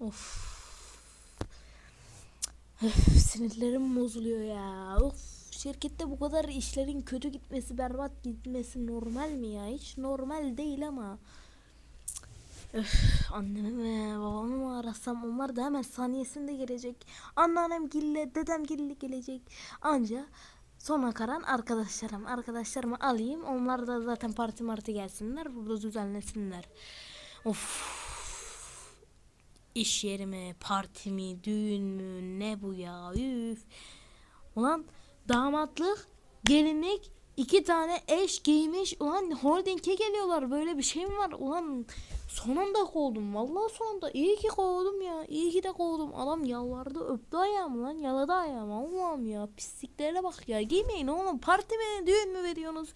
Of. Öf, sinirlerim bozuluyor ya. Of. Şirkette bu kadar işlerin kötü gitmesi, berbat gitmesi normal mi ya? Hiç normal değil ama. Öf, annemi ve babamı mı arasam onlar da hemen saniyesinde gelecek. Anneannem gille, dedem gille gelecek. Anca sonra karan arkadaşlarım. Arkadaşlarımı alayım. Onlar da zaten parti marti gelsinler. Burada düzenlesinler. Of. İş yeri mi, parti mi, düğün mü, ne bu ya? Üf. Ulan damatlık, gelinlik, iki tane eş giymiş. Ulan holding'e geliyorlar. Böyle bir şey mi var? Ulan sonunda kovdum. Vallahi sonunda. iyi ki kovdum ya. İyi ki de kovdum. Adam yalvardı öptü ayağımı lan. Yaladı ayağımı. Allah'ım ya. Pisliklere bak ya. Giymeyin oğlum. Parti mi, düğün mü veriyorsunuz?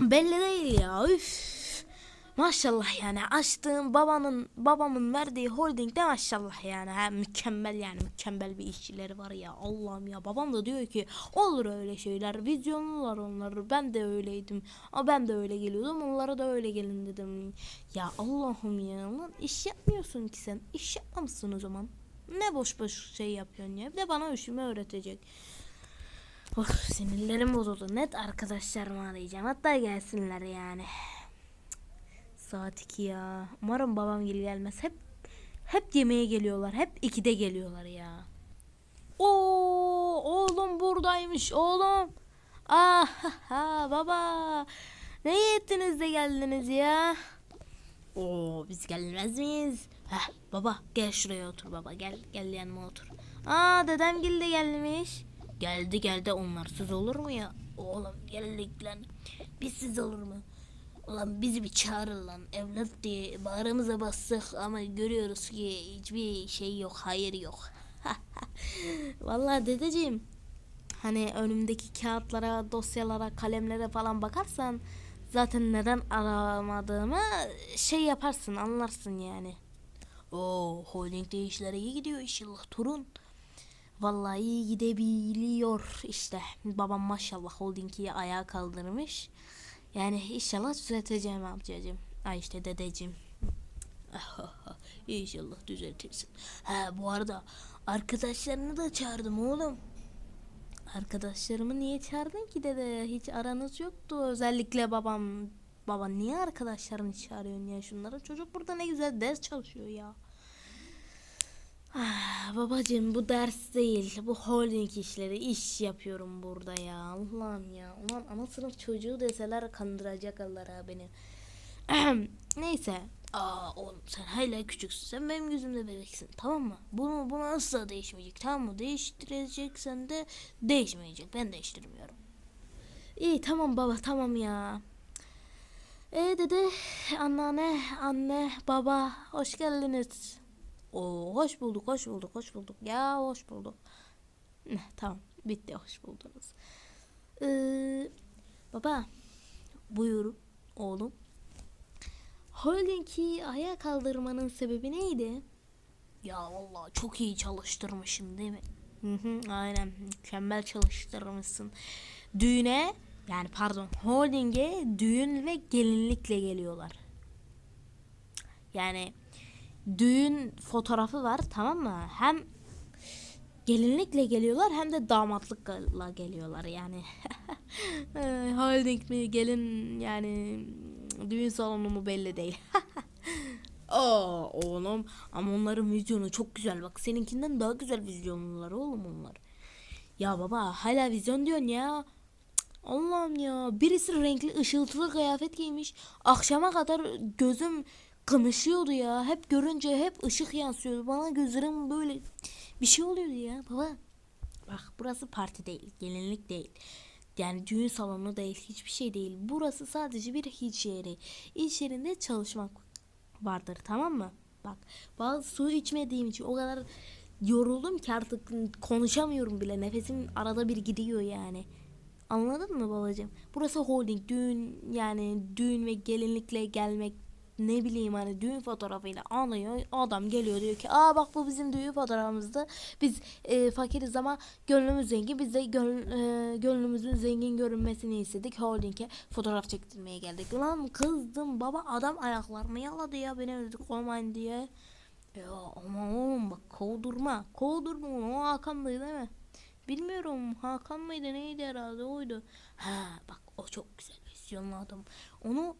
Belli değil ya. Üf. Maşallah yani açtığım babanın babamın verdiği holdingde maşallah yani. Ha, mükemmel yani mükemmel bir işçileri var ya Allah'ım ya. Babam da diyor ki olur öyle şeyler vizyonlular onlar. Ben de öyleydim. Ama ben de öyle geliyordum onlara da öyle gelin dedim. Ya Allah'ım ya lan iş yapmıyorsun ki sen. İş yapmamışsın o zaman? Ne boş boş şey yapıyorsun ya? Bir de bana işimi öğretecek. Of sinirlerim bozuldu. Net arkadaşlarımı arayacağım. Hatta gelsinler yani Saat 2 ya. Umarım babam gel gelmez. Hep hep yemeğe geliyorlar. Hep 2'de geliyorlar ya. Oo, oğlum buradaymış oğlum. Ah ha, baba. Ne ettiniz de geldiniz ya? Oo biz gelmez miyiz? Heh, baba gel şuraya otur baba gel gel yanıma otur. Aa dedem de gelmiş. Geldi geldi onlarsız olur mu ya? Oğlum geldik lan. Bizsiz olur mu? Ulan bizi bir çağırın lan evlat diye bağrımıza bastık ama görüyoruz ki hiçbir şey yok hayır yok. Vallahi dedeciğim hani önümdeki kağıtlara dosyalara kalemlere falan bakarsan zaten neden aramadığımı şey yaparsın anlarsın yani. Oo holdingde işler iyi gidiyor inşallah torun. Vallahi iyi gidebiliyor işte. Babam maşallah holdingi ayağa kaldırmış. Yani inşallah düzelteceğim amcacığım. Ay işte dedeciğim. inşallah düzeltirsin. Ha bu arada arkadaşlarını da çağırdım oğlum. Arkadaşlarımı niye çağırdın ki dede? Hiç aranız yoktu. Özellikle babam. Baba niye arkadaşlarını çağırıyorsun ya şunlara? Çocuk burada ne güzel ders çalışıyor ya. Ah, babacığım bu ders değil. Bu holding işleri. iş yapıyorum burada ya. Allah'ım ya. Ulan ana sınıf çocuğu deseler kandıracaklar ha beni. Neyse. Aa oğlum sen hala küçüksün. Sen benim gözümde bebeksin. Tamam mı? Bunu, bunu asla değişmeyecek. Tamam mı? Değiştireceksen de değişmeyecek. Ben değiştirmiyorum. İyi tamam baba tamam ya. E dede, anneanne, anne, baba hoş geldiniz. Oo, hoş bulduk, hoş bulduk, hoş bulduk. Ya hoş bulduk. Tamam, bitti, hoş buldunuz. Ee, baba, buyur oğlum. Holding'i ayağa kaldırmanın sebebi neydi? Ya vallahi çok iyi çalıştırmışım değil mi? Hı hı, aynen mükemmel çalıştırmışsın. Düğüne yani pardon holdinge düğün ve gelinlikle geliyorlar. Yani düğün fotoğrafı var tamam mı? Hem gelinlikle geliyorlar hem de damatlıkla geliyorlar yani. Holding mi gelin yani düğün salonu mu belli değil. Aa oğlum ama onların vizyonu çok güzel bak seninkinden daha güzel vizyonlular oğlum onlar. Ya baba hala vizyon diyorsun ya. Allah'ım ya birisi renkli ışıltılı kıyafet giymiş. Akşama kadar gözüm kamaşıyordu ya. Hep görünce hep ışık yansıyordu. Bana gözlerim böyle bir şey oluyordu ya baba. Bak burası parti değil, gelinlik değil. Yani düğün salonu değil, hiçbir şey değil. Burası sadece bir iş yeri. İş yerinde çalışmak vardır tamam mı? Bak bazı su içmediğim için o kadar yoruldum ki artık konuşamıyorum bile. Nefesim arada bir gidiyor yani. Anladın mı babacığım? Burası holding, düğün yani düğün ve gelinlikle gelmek ne bileyim hani düğün fotoğrafıyla alıyor. Adam geliyor diyor ki aa bak bu bizim düğün fotoğrafımızdı. Biz e, fakiriz ama gönlümüz zengin. Biz de gönl, e, gönlümüzün zengin görünmesini istedik. Holding'e fotoğraf çektirmeye geldik. Lan kızdım baba adam ayaklarımı yaladı ya beni öldük olmayın diye. Ya ama oğlum bak kovdurma. Kovdurma onu. O Hakan'dı değil mi? Bilmiyorum. Hakan mıydı neydi herhalde oydu. Ha bak o çok güzel vizyonlu adam. Onu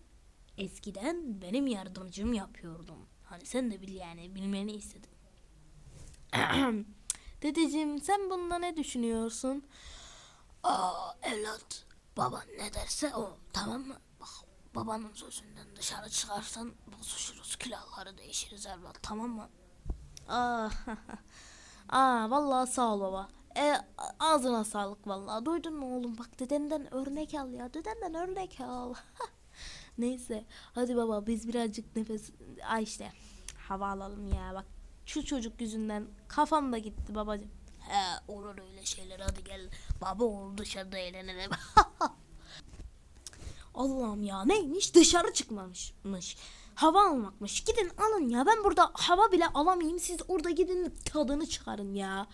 eskiden benim yardımcım yapıyordum. Hani sen de bil yani bilmeni istedim. Dedeciğim sen bunda ne düşünüyorsun? Aa evlat baban ne derse o tamam mı? Bak babanın sözünden dışarı çıkarsan bozuşuruz külahları değişiriz evlat tamam mı? Aa, aa vallahi sağ ol baba. E, ağzına sağlık vallahi. Duydun mu oğlum? Bak dedenden örnek al ya. Dedenden örnek al. Neyse. Hadi baba biz birazcık nefes... Ay işte. Hava alalım ya. Bak şu çocuk yüzünden kafam da gitti babacığım. He olur öyle şeyler hadi gel. Baba oğul dışarıda eğlenelim. Allah'ım ya neymiş dışarı çıkmamışmış. Hava almakmış. Gidin alın ya. Ben burada hava bile alamayayım. Siz orada gidin tadını çıkarın ya.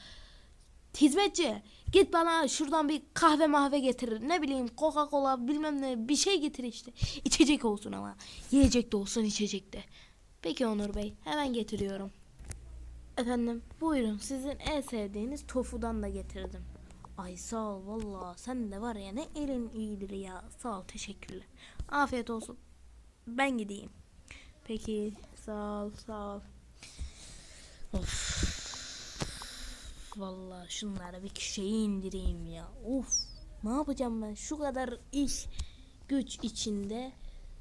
Hizmetçi git bana şuradan bir kahve mahve getirir. Ne bileyim Coca Cola bilmem ne bir şey getir işte. İçecek olsun ama. Yiyecek de olsun içecek de. Peki Onur Bey hemen getiriyorum. Efendim buyurun sizin en sevdiğiniz tofudan da getirdim. Ay sağ ol valla sen de var ya ne elin iyidir ya. Sağ ol teşekkürler. Afiyet olsun. Ben gideyim. Peki sağ ol sağ ol. Of. Valla şunlara bir köşeye indireyim ya. Of. Ne yapacağım ben şu kadar iş güç içinde.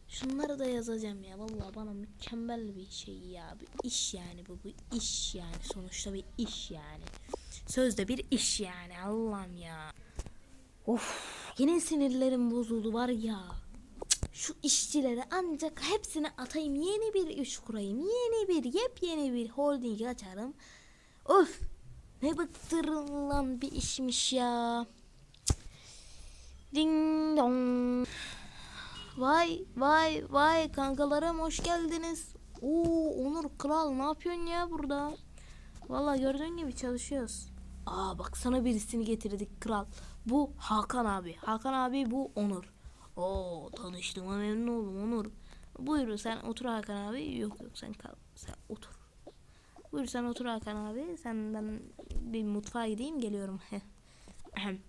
Şunları da yazacağım ya. Vallahi bana mükemmel bir şey ya. Bir iş yani bu. Bu iş yani. Sonuçta bir iş yani. Sözde bir iş yani. Allah'ım ya. Of. Yine sinirlerim bozuldu var ya. Şu işçileri ancak hepsini atayım. Yeni bir iş kurayım. Yeni bir yepyeni bir holding açarım. Of. Ne bıktırılan bir işmiş ya. Ding dong. Vay vay vay kankalarım hoş geldiniz. Oo Onur kral ne yapıyorsun ya burada? Vallahi gördüğün gibi çalışıyoruz. Aa bak sana birisini getirdik kral. Bu Hakan abi. Hakan abi bu Onur. Oo tanıştığıma memnun oldum Onur. Buyur sen otur Hakan abi. Yok yok sen kal. Sen otur. Buyur sen otur Hakan abi. Sen ben bir mutfağa gideyim geliyorum.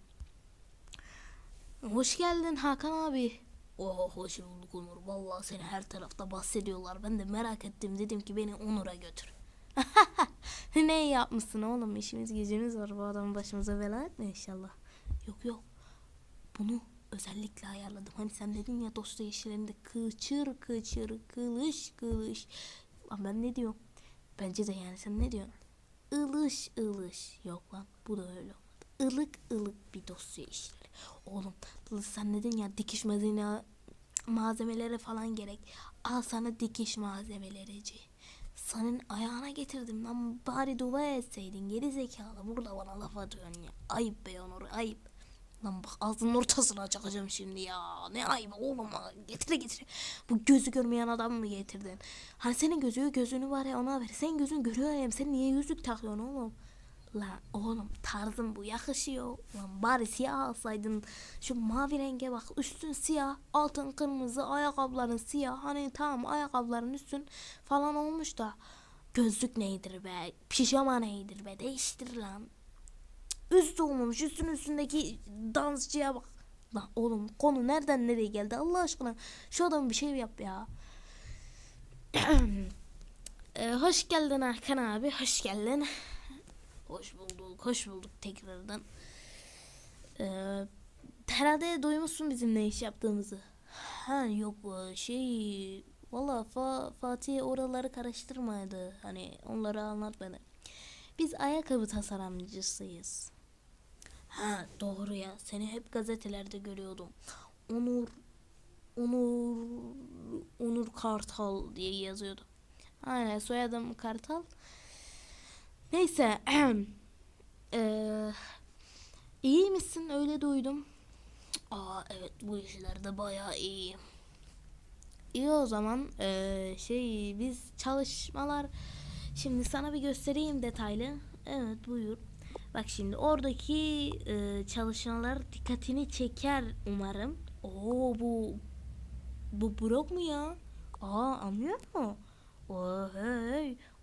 Hoş geldin Hakan abi. Oh hoş bulduk Onur. Vallahi seni her tarafta bahsediyorlar. Ben de merak ettim. Dedim ki beni Onur'a götür. ne yapmışsın oğlum? İşimiz gücümüz var. Bu adamı başımıza bela etme inşallah. Yok yok. Bunu özellikle ayarladım. Hani sen dedin ya dosya işlerinde kıçır kıçır kılış kılış. Lan ben ne diyorum? Bence de yani sen ne diyorsun? Ilış ılış. Yok lan bu da öyle olmadı. Ilık ılık bir dosya işleri. Oğlum sen dedin ya dikiş malzeme malzemeleri falan gerek. Al sana dikiş malzemelerici. Senin ayağına getirdim lan bari dua etseydin geri zekalı burada bana laf atıyorsun ya. Ayıp be Onur ayıp. Lan bak ağzının ortasına çakacağım şimdi ya. Ne ayıp oğlum ha. Getir getir. Bu gözü görmeyen adam mı getirdin? Hani senin gözü gözünü var ya ona ver. Sen gözün görüyor ya. Sen niye yüzük takıyorsun oğlum? Lan oğlum tarzın bu yakışıyor. Lan bari siyah alsaydın. Şu mavi renge bak. Üstün siyah, altın kırmızı, ayakkabıların siyah. Hani tamam ayakkabıların üstün falan olmuş da. Gözlük neydir be? Pijama neydir be? Değiştir lan. Üstü olmamış. Üstün üstündeki dansçıya bak. Lan oğlum konu nereden nereye geldi Allah aşkına. Şu adam bir şey yap ya. Ee, hoş geldin Hakan abi. Hoş geldin. Hoş bulduk, hoş bulduk tekrardan. Ee, herhalde duymuşsun bizim ne iş yaptığımızı. Ha yok şey... Valla Fa Fatih oraları karıştırmadı. Hani onları anlatmadı. Biz ayakkabı tasarımcısıyız. Ha doğru ya. Seni hep gazetelerde görüyordum. Onur... Onur... Onur Kartal diye yazıyordu. Aynen soyadım Kartal. Neyse. Eee iyi misin? Öyle duydum. Aa evet bu işlerde bayağı iyiyim. İyi o zaman eee, şey biz çalışmalar şimdi sana bir göstereyim detaylı. Evet buyur. Bak şimdi oradaki eee, çalışmalar dikkatini çeker umarım. Oo bu bu blok mu ya? Aa anlıyor mu? Oo.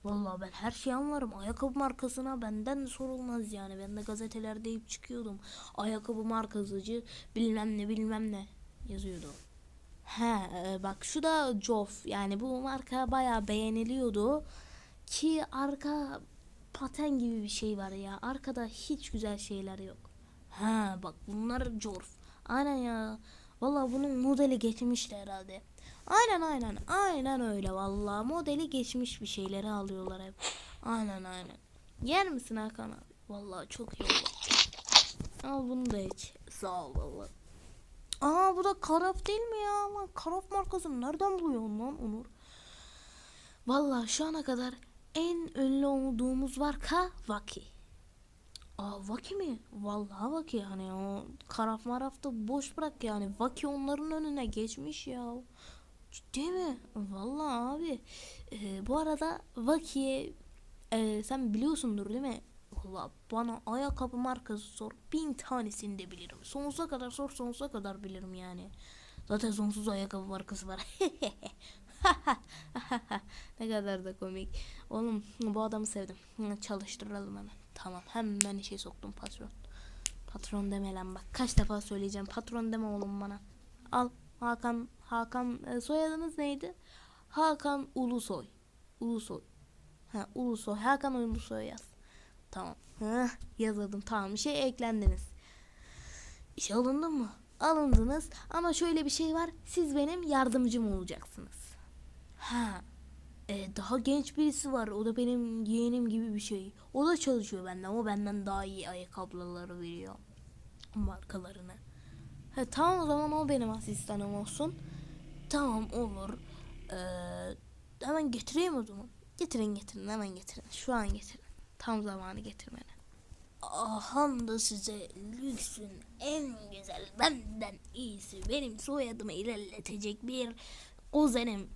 Vallahi ben her şeyi anlarım. Ayakkabı markasına benden sorulmaz yani. Ben de gazetelerde hep çıkıyordum. Ayakkabı markasıcı bilmem ne bilmem ne yazıyordu. He e, bak şu da Joff. Yani bu marka bayağı beğeniliyordu. Ki arka paten gibi bir şey var ya. Arkada hiç güzel şeyler yok. Ha bak bunlar Jorf. Aynen ya. Vallahi bunun modeli geçmişti herhalde. Aynen aynen. Aynen öyle vallahi. Modeli geçmiş bir şeyleri alıyorlar hep. Aynen aynen. Yer misin Hakan abi? Vallahi çok iyi olur. Al bunu da iç. Sağ ol vallahi. Aa bu da Karaf değil mi ya? Lan Karaf markasını nereden buluyorsun lan Onur? Vallahi şu ana kadar en ünlü olduğumuz marka Vaki. Aa Vaki mi? Vallahi Vaki hani o Karaf maraf da boş bırak yani. Vaki onların önüne geçmiş ya. Ciddi mi? Vallahi abi. Ee, bu arada Vaki'ye e, sen biliyorsundur değil mi? Valla bana ayakkabı markası sor. Bin tanesini de bilirim. Sonsuza kadar sor sonsuza kadar bilirim yani. Zaten sonsuz ayakkabı markası var. ne kadar da komik. Oğlum bu adamı sevdim. Çalıştıralım hemen. Tamam hemen işe soktum patron. Patron deme lan bak. Kaç defa söyleyeceğim. Patron deme oğlum bana. Al Hakan. Hakan e, soyadınız neydi? Hakan Ulusoy. Ulusoy. Ha Ulusoy. Hakan Ulusoy yaz. Tamam. Heh, yazıldım. Tamam. Bir şey eklendiniz. İşe alındın mı? Alındınız ama şöyle bir şey var. Siz benim yardımcım olacaksınız. Ha. E, daha genç birisi var. O da benim yeğenim gibi bir şey. O da çalışıyor benden. O benden daha iyi ayakkabıları veriyor. Markalarını. Ha, tamam o zaman o benim asistanım olsun. Tamam olur. Ee, hemen getireyim o zaman. Getirin getirin hemen getirin. Şu an getirin. Tam zamanı getirmene. Aham da size lüksün en güzel benden iyisi benim soyadımı ilerletecek bir ozenim.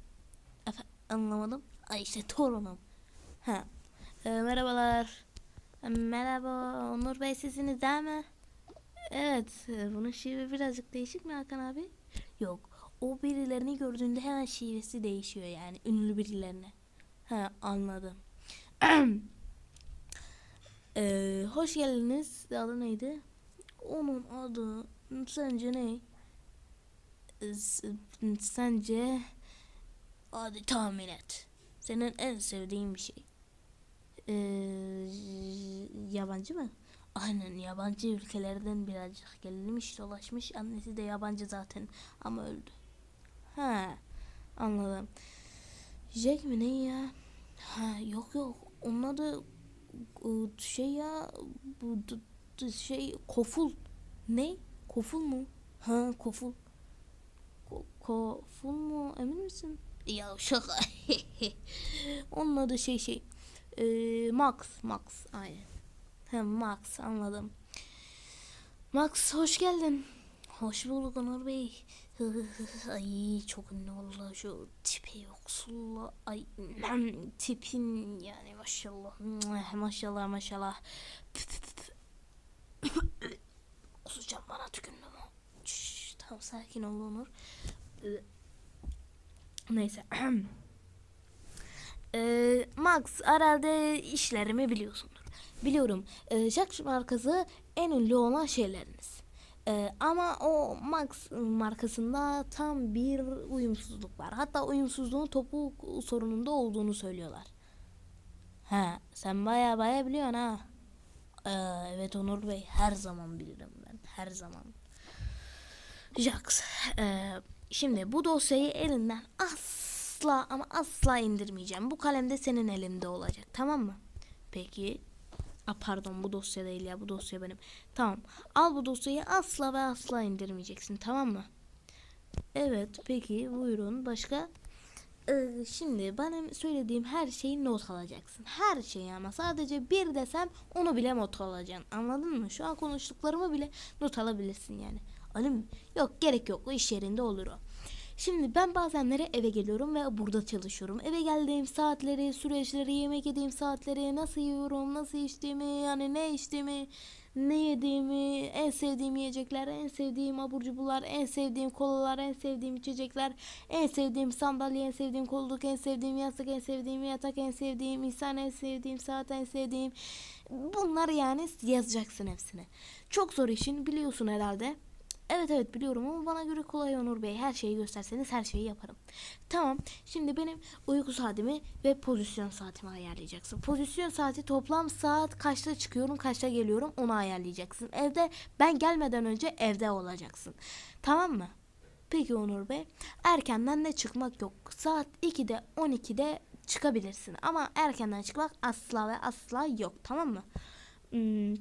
Anlamadım. Ay işte torunum. Ha. Ee, merhabalar. Ee, Merhaba Onur Bey sizsiniz değil mi? Evet. e, Bunun şive birazcık değişik mi Hakan abi? Yok. O birilerini gördüğünde hemen şivesi değişiyor yani. Ünlü birilerine. Ha anladım. Ee, hoş geldiniz. Adı neydi? Onun adı sence ne? Sence hadi tahmin et. Senin en sevdiğin bir şey. Ee, yabancı mı? Aynen yabancı ülkelerden birazcık gelmiş dolaşmış. Annesi de yabancı zaten ama öldü. Ha anladım. Jack mi ne ya? Ha yok yok. Onun adı o şey ya bu şey koful ne koful mu ha koful Ko- koful mu emin misin ya şaka. Onun adı şey şey Ee, Max Max aynen. Ha, Max anladım. Max hoş geldin. Hoş bulduk Onur Bey. Ay çok ünlü oldu şu tipi yoksulla. Ay tipin yani maşallah. Maşallah maşallah. Kusacağım bana tükürdüm tamam sakin ol Onur neyse Ee, Max herhalde işlerimi biliyorsundur biliyorum ee, Jack markası en ünlü olan şeyleriniz ee, ama o Max markasında tam bir uyumsuzluk var. Hatta uyumsuzluğun topuk sorununda olduğunu söylüyorlar. Ha, sen baya baya biliyorsun ha. Ee, evet Onur Bey her zaman bilirim ben. Her zaman. Jax, ee, şimdi bu dosyayı elinden asla ama asla indirmeyeceğim. Bu kalem de senin elinde olacak. Tamam mı? Peki. A, pardon bu dosya değil ya bu dosya benim. Tamam al bu dosyayı asla ve asla indirmeyeceksin tamam mı? Evet peki buyurun başka? Ee, şimdi bana söylediğim her şeyi not alacaksın. Her şeyi ama sadece bir desem onu bile not alacaksın. Anladın mı? Şu an konuştuklarımı bile not alabilirsin yani. Mı? Yok gerek yok o iş yerinde olur o. Şimdi ben bazenleri eve geliyorum ve burada çalışıyorum. Eve geldiğim saatleri, süreçleri, yemek yediğim saatleri, nasıl yiyorum, nasıl içtiğimi, yani ne içtiğimi, ne yediğimi, en sevdiğim yiyecekler, en sevdiğim abur cuburlar, en sevdiğim kolalar, en sevdiğim içecekler, en sevdiğim sandalye, en sevdiğim koltuk, en sevdiğim yastık, en sevdiğim yatak, en sevdiğim insan, en sevdiğim saat, en sevdiğim bunlar yani yazacaksın hepsini. Çok zor işin biliyorsun herhalde. Evet evet biliyorum ama bana göre kolay Onur Bey. Her şeyi gösterseniz her şeyi yaparım. Tamam. Şimdi benim uyku saatimi ve pozisyon saatimi ayarlayacaksın. Pozisyon saati toplam saat kaçta çıkıyorum, kaçta geliyorum onu ayarlayacaksın. Evde ben gelmeden önce evde olacaksın. Tamam mı? Peki Onur Bey. Erkenden de çıkmak yok. Saat 2'de 12'de çıkabilirsin. Ama erkenden çıkmak asla ve asla yok. Tamam mı? Hmm,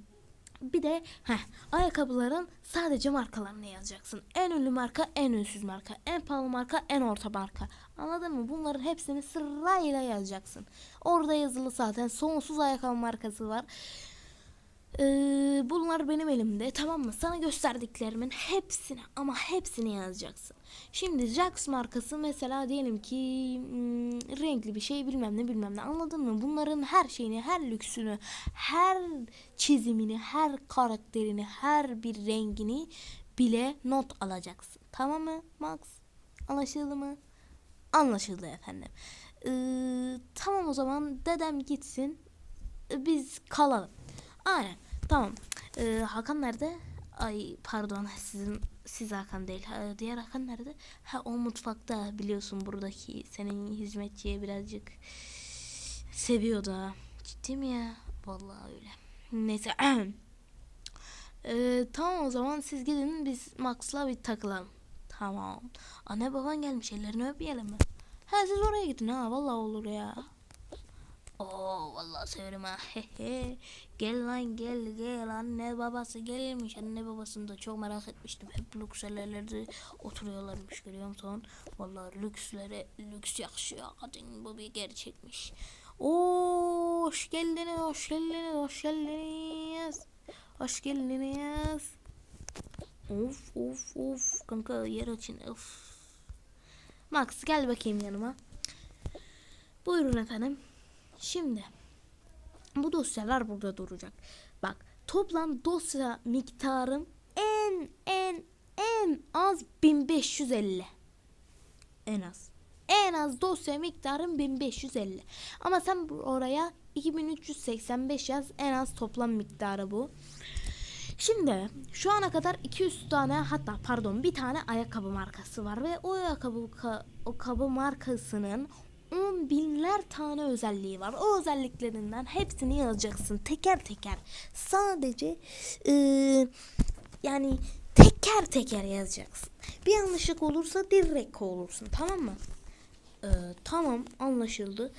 bir de heh, ayakkabıların sadece markalarını yazacaksın. En ünlü marka, en ünsüz marka, en pahalı marka, en orta marka. Anladın mı? Bunların hepsini sırayla yazacaksın. Orada yazılı zaten sonsuz ayakkabı markası var. Ee, bunlar benim elimde tamam mı? Sana gösterdiklerimin hepsini ama hepsini yazacaksın. Şimdi Jax markası mesela diyelim ki hmm, renkli bir şey bilmem ne bilmem ne anladın mı? Bunların her şeyini, her lüksünü, her çizimini, her karakterini, her bir rengini bile not alacaksın. Tamam mı Max? Anlaşıldı mı? Anlaşıldı efendim. Ee, tamam o zaman dedem gitsin. Biz kalalım. Aynen. Tamam. Ee, Hakan nerede? Ay pardon sizin siz Hakan değil. Ha, diğer Hakan nerede? Ha o mutfakta biliyorsun buradaki senin hizmetçiye birazcık seviyor da. Ciddi mi ya? Vallahi öyle. Neyse. Ee, tamam o zaman siz gidin biz Max'la bir takılalım. Tamam. Anne baban gelmiş ellerini öpeyelim mi? Ha siz oraya gidin ha vallahi olur ya. Oo vallahi severim ha. Gel lan gel gel anne babası gelmiş. Anne babasını da çok merak etmiştim. Hep lükselerde oturuyorlarmış görüyor musun? Vallahi lükslere lüks yakışıyor kadın bu bir gerçekmiş. Oo hoş geldiniz hoş geldiniz hoş geldiniz. Hoş geldiniz. Of of of kanka yer açın of. Max gel bakayım yanıma. Buyurun efendim. Şimdi bu dosyalar burada duracak. Bak toplam dosya miktarım en en en az 1550. En az. En az dosya miktarım 1550. Ama sen oraya 2385 yaz en az toplam miktarı bu. Şimdi şu ana kadar 200 tane hatta pardon bir tane ayakkabı markası var ve o ayakkabı ka- o kabı markasının 10 binler tane özelliği var. O özelliklerinden hepsini yazacaksın teker teker. Sadece eee, yani teker teker yazacaksın. Bir yanlışlık olursa direkt olursun tamam mı? Ee, tamam anlaşıldı.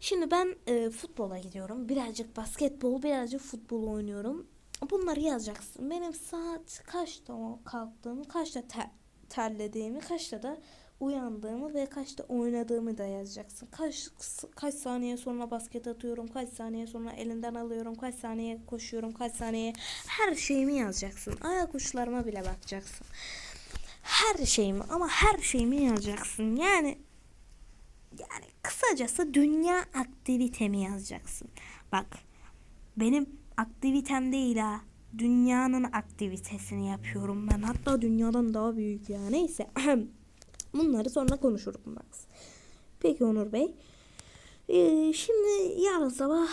Şimdi ben e, futbola gidiyorum. Birazcık basketbol, birazcık futbol oynuyorum. Bunları yazacaksın. Benim saat kaçta kalktığımı, kaçta ter- terlediğimi, kaçta da uyandığımı ve kaçta oynadığımı da yazacaksın. Kaç kaç saniye sonra basket atıyorum, kaç saniye sonra elinden alıyorum, kaç saniye koşuyorum, kaç saniye her şeyimi yazacaksın. Ayak uçlarıma bile bakacaksın. Her şeyimi ama her şeyimi yazacaksın. Yani yani kısacası dünya aktivitemi yazacaksın. Bak benim aktivitem değil ha. Dünyanın aktivitesini yapıyorum ben. Hatta dünyadan daha büyük ya. Neyse. Bunları sonra konuşurum Max. Peki Onur Bey. Ee, şimdi yarın sabah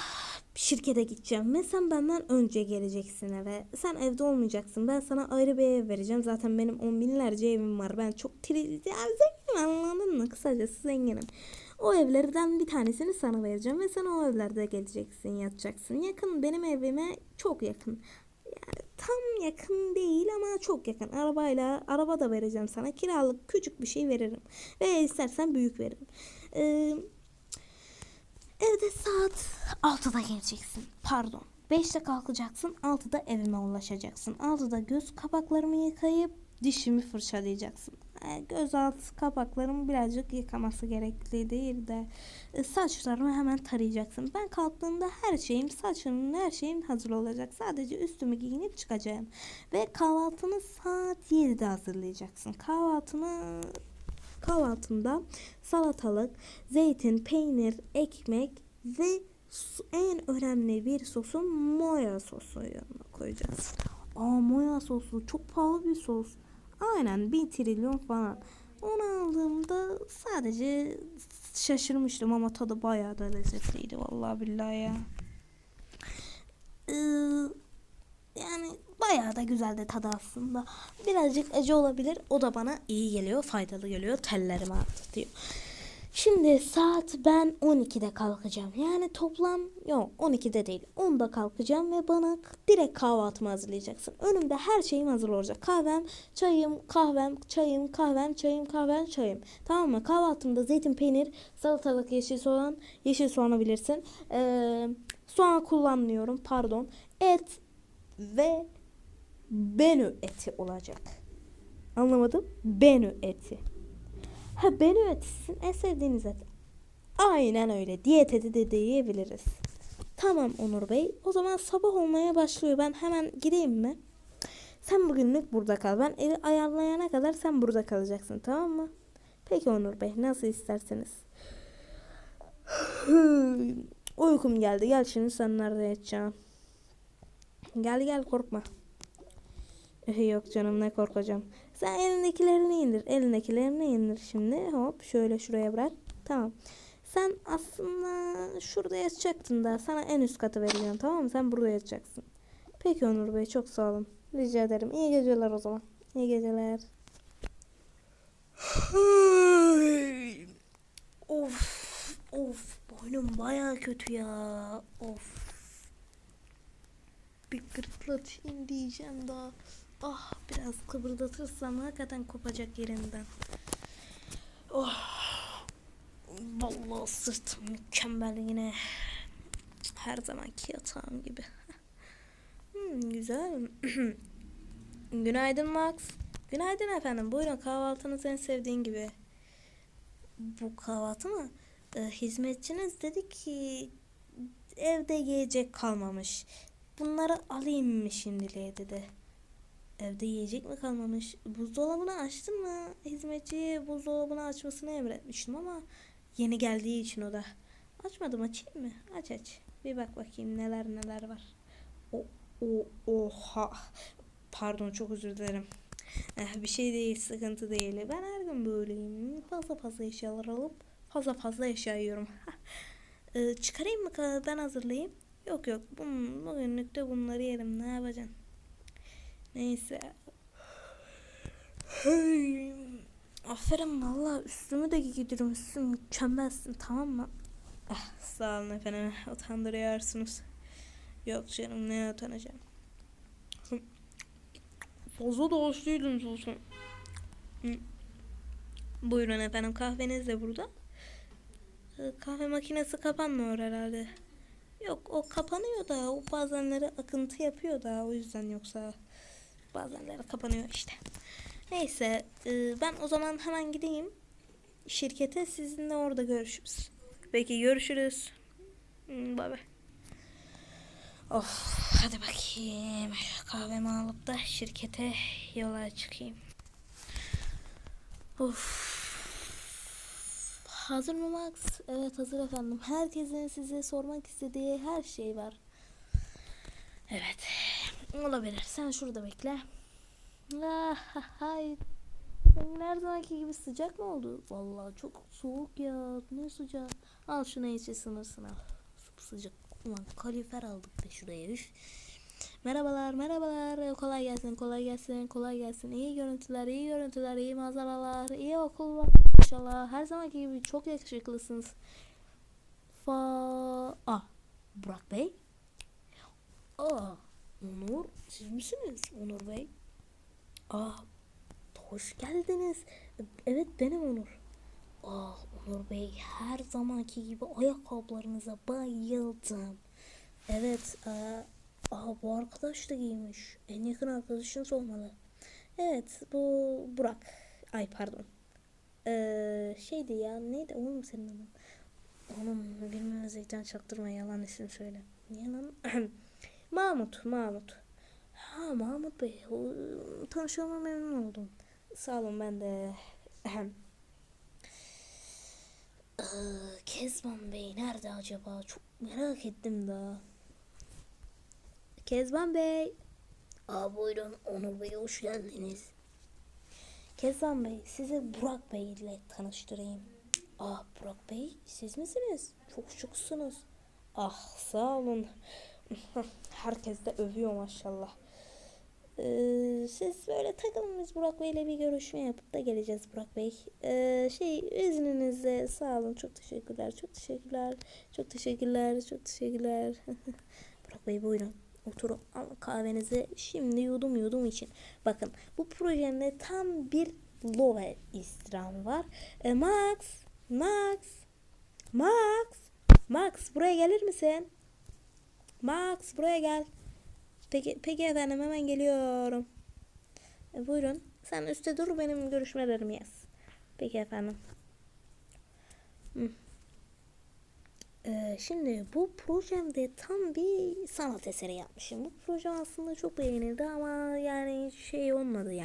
şirkete gideceğim ve sen benden önce geleceksin eve. Sen evde olmayacaksın. Ben sana ayrı bir ev vereceğim. Zaten benim on binlerce evim var. Ben çok tri zenginim anladın mı? Kısacası zenginim. O evlerden bir tanesini sana vereceğim ve sen o evlerde geleceksin, yatacaksın. Yakın benim evime çok yakın. Tam yakın değil ama çok yakın. Arabayla araba da vereceğim sana. Kiralık küçük bir şey veririm. Ve istersen büyük veririm. Ee, Evde saat 6'da geleceksin. Pardon. 5'te kalkacaksın. 6'da evime ulaşacaksın. 6'da göz kapaklarımı yıkayıp dişimi fırçalayacaksın. E, göz altı kapaklarımı birazcık yıkaması gerekli değil de e, saçlarımı hemen tarayacaksın. Ben kalktığımda her şeyim saçım her şeyim hazır olacak. Sadece üstümü giyinip çıkacağım. Ve kahvaltını saat 7'de hazırlayacaksın. Kahvaltını kahvaltımda salatalık, zeytin, peynir, ekmek ve en önemli bir sosu moya sosu yanına koyacağız. Aa moya sosu çok pahalı bir sos. Aynen 1 trilyon falan. Onu aldığımda sadece şaşırmıştım ama tadı bayağı da lezzetliydi vallahi billahi ya. Ee, yani bayağı da güzeldi tadı aslında. Birazcık acı olabilir. O da bana iyi geliyor, faydalı geliyor. Tellerimi atlatıyor. Şimdi saat ben 12'de kalkacağım. Yani toplam yok 12'de değil. 10'da kalkacağım ve bana direkt kahvaltımı hazırlayacaksın. Önümde her şeyim hazır olacak. Kahvem, çayım, kahvem, çayım, kahvem, çayım, kahvem, çayım. Tamam mı? Kahvaltımda zeytin, peynir, salatalık, yeşil soğan, yeşil soğanı bilirsin. Ee, soğan kullanmıyorum pardon. Et ve benü eti olacak. Anlamadım. Benü eti. Ha benü eti sizin en sevdiğiniz et. Aynen öyle. Diyet eti de diyebiliriz. Tamam Onur Bey. O zaman sabah olmaya başlıyor. Ben hemen gideyim mi? Sen bugünlük burada kal. Ben evi ayarlayana kadar sen burada kalacaksın. Tamam mı? Peki Onur Bey. Nasıl isterseniz. Uykum geldi. Gel şimdi sen nerede yatacaksın? Gel gel korkma. Yok canım ne korkacağım. Sen elindekilerini indir. Elindekilerini indir şimdi. Hop şöyle şuraya bırak. Tamam. Sen aslında şurada yatacaktın da sana en üst katı vereceğim tamam mı? Sen burada yatacaksın. Peki Onur Bey çok sağ olun. Rica ederim. İyi geceler o zaman. İyi geceler. of of boynum baya kötü ya. Of. Bir gırtlatayım diyeceğim daha. Ah biraz kıpırdatırsam hakikaten kopacak yerinden. Oh. Vallahi sırtım mükemmel yine. Her zamanki yatağım gibi. Hmm, güzel. Günaydın Max. Günaydın efendim. Buyurun kahvaltınız en sevdiğin gibi. Bu kahvaltı mı? Ee, hizmetçiniz dedi ki evde yiyecek kalmamış. Bunları alayım mı şimdiliğe dedi. Evde yiyecek mi kalmamış? Buzdolabını açtın mı? Hizmetçiye buzdolabını açmasını emretmiştim ama yeni geldiği için o da. Açmadım açayım mı? Aç aç. Bir bak bakayım neler neler var. O, o, oha. Pardon çok özür dilerim. Eh, bir şey değil sıkıntı değil. Ben her gün böyleyim. Fazla fazla eşyalar alıp fazla fazla eşya. Ee, çıkarayım mı ben hazırlayayım? Yok yok. Bugünlük de bunları yerim. Ne yapacaksın? Neyse. Hey. Aferin valla üstümü de giydirmişsin. Mükemmelsin tamam mı? Ah, sağ olun efendim. Utandırıyorsunuz. Yok canım ne utanacağım. Fazla da zaten. Hı. Buyurun efendim kahveniz de burada. Ee, Kahve makinesi kapanmıyor herhalde. Yok o kapanıyor da o bazenleri akıntı yapıyor da o yüzden yoksa bazenleri kapanıyor işte. Neyse e, ben o zaman hemen gideyim şirkete sizinle orada görüşürüz. Peki görüşürüz. Hmm, bay. Of hadi bakayım kahvemi alıp da şirkete yola çıkayım. Of. Hazır mı Max? Evet hazır efendim. Herkesin size sormak istediği her şey var. Evet. Olabilir. Sen şurada bekle. Ah, Hay. Her zamanki gibi sıcak mı oldu? Vallahi çok soğuk ya. Ne sıcak. Al şunu içe sınırsın al. Sıcak. Ulan kalifer aldık da şuraya. Üf. Merhabalar, merhabalar. Kolay gelsin, kolay gelsin, kolay gelsin. İyi görüntüler, iyi görüntüler, iyi manzaralar, iyi okullar. İnşallah her zamanki gibi çok yakışıklısınız. Fa... Ah, Burak Bey. Aa, Onur, siz misiniz Onur Bey? Aa, hoş geldiniz. Evet benim Onur. Aa, Onur Bey her zamanki gibi ayakkabılarınıza bayıldım. Evet, aa, aa, bu arkadaş da giymiş. En yakın arkadaşınız olmalı. Evet, bu Burak. Ay pardon. Ee, şeydi ya, neydi oğlum senin adın? Oğlum bilmemezlikten çaktırma yalan isim söyle. Niye lan? Mahmut, Mahmut. Ha Mahmut Bey, tanışmama memnun oldum. Sağ olun ben de. Ee, Kezban Bey nerede acaba? Çok merak ettim daha. Kezban Bey. Aa buyurun Onur Bey hoş geldiniz. Kezban Bey sizi Burak Bey ile tanıştırayım. Ah Burak Bey siz misiniz? Çok şıksınız. Ah sağ olun. Herkes de övüyor maşallah. Ee, siz böyle takılın biz Burak Bey ile bir görüşme yapıp da geleceğiz Burak Bey. Ee, şey izninizle sağ olun. Çok teşekkürler. Çok teşekkürler. Çok teşekkürler. Çok teşekkürler. Burak Bey buyurun. Oturun alın kahvenizi şimdi yudum yudum için. Bakın bu projemde tam bir lower istirhamı var. E, Max, Max, Max, Max buraya gelir misin? Max buraya gel. Peki, peki efendim hemen geliyorum. E, buyurun. Sen üstte dur benim görüşmelerimi yaz. Peki efendim. Hı. Ee, şimdi bu projemde tam bir sanat eseri yapmışım. Bu proje aslında çok beğenildi ama yani şey olmadı yani.